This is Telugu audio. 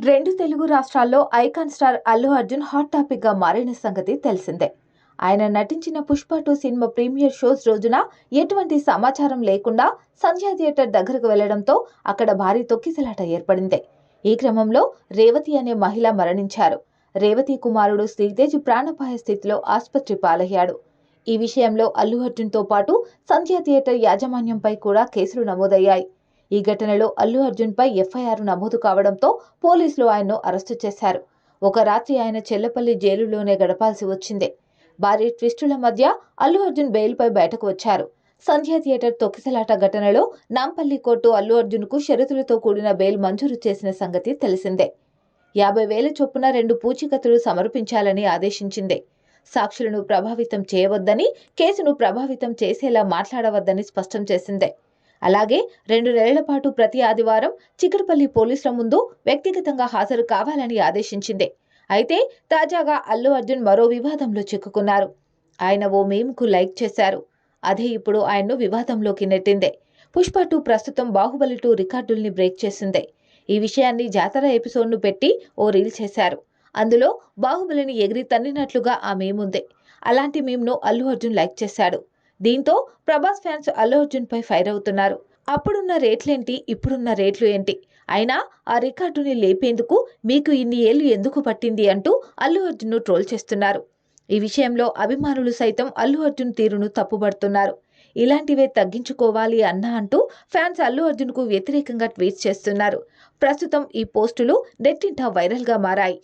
రెండు తెలుగు రాష్ట్రాల్లో icon star Allu Arjun hot టాపిక్గా మారిన సంగతి తెలిసిందే. ఆయన నటించిన Pushpa two cinema premiere shows రోజున ఎటువంటి సమాచారం లేకుండా సంధ్యా థియేటర్ దగ్గరకు వెళ్ళడంతో అక్కడ భారీ తొక్కిసలాట ఏర్పడింది. ఈ క్రమంలో రేవతి అనే మహిళ మరణించారు. రేవతి కుమారుడు శ్రీతేజ్ ప్రాణపాయ స్థితిలో ఆసుపత్రి పాలయ్యాడు. ఈ విషయంలో అల్లు అర్జున్తో పాటు సంధ్యా థియేటర్ యాజమాన్యంపై కూడా కేసులు నమోదయ్యాయి. ఈ ఘటనలో అల్లు అర్జున్పై ఎఫ్ఐఆర్ నమోదు కావడంతో పోలీసులు ఆయన్ను అరెస్టు చేశారు. ఒక రాత్రి ఆయన చెల్లపల్లి జైలులోనే గడపాల్సి వచ్చింది. భారీ ట్విస్టుల మధ్య అల్లు అర్జున్ బెయిల్పై బయటకు వచ్చారు. సంధ్యా థియేటర్ తొక్కిసలాట ఘటనలో నాంపల్లి కోర్టు అల్లు అర్జున్కు షరతులతో కూడిన బెయిల్ మంజూరు చేసిన సంగతి తెలిసిందే. యాభై వేల చొప్పున రెండు పూచీకత్తులు సమర్పించాలని ఆదేశించింది. సాక్షులను ప్రభావితం చేయవద్దని కేసును ప్రభావితం చేసేలా మాట్లాడవద్దని స్పష్టం చేసిందే. అలాగే రెండు నెలల పాటు ప్రతి ఆదివారం చిక్కడపల్లి పోలీసుల ముందు వ్యక్తిగతంగా హాజరు కావాలని ఆదేశించింది. అయితే తాజాగా అల్లు అర్జున్ మరో వివాదంలో చిక్కుకున్నారు. ఆయన ఓ మీమ్కు లైక్ చేశారు. అదే ఇప్పుడు ఆయన్ను వివాదంలోకి నెట్టింది. పుష్ప టూ ప్రస్తుతం బాహుబలి టూ రికార్డుల్ని బ్రేక్ చేసింది. ఈ విషయాన్ని జాతర ఎపిసోడ్ను పెట్టి ఓ రీల్ చేశారు. అందులో బాహుబలిని ఎగిరి తన్నినట్లుగా ఆ మీమ్ ఉంది అలాంటి మేమ్ను అల్లు అర్జున్ లైక్ చేశాడు. దీంతో ప్రభాస్ ఫ్యాన్స్ అల్లు అర్జున్ పై ఫైర్ అవుతున్నారు. అప్పుడున్న రేట్లేంటి? ఇప్పుడున్న రేట్లు ఏంటి? అయినా ఆ రికార్డుని లేపేందుకు మీకు ఇన్ని ఏళ్ళు ఎందుకు పట్టింది అంటూ అల్లు అర్జున్ను ట్రోల్ చేస్తున్నారు. ఈ విషయంలో అభిమానులు సైతం అల్లు అర్జున్ తీరును తప్పుబడుతున్నారు. ఇలాంటివే తగ్గించుకోవాలి అన్నా అంటూ ఫ్యాన్స్ అల్లు అర్జున్కు వ్యతిరేకంగా ట్వీట్ చేస్తున్నారు. ప్రస్తుతం ఈ పోస్టులు నెట్టింట వైరల్గా మారాయి.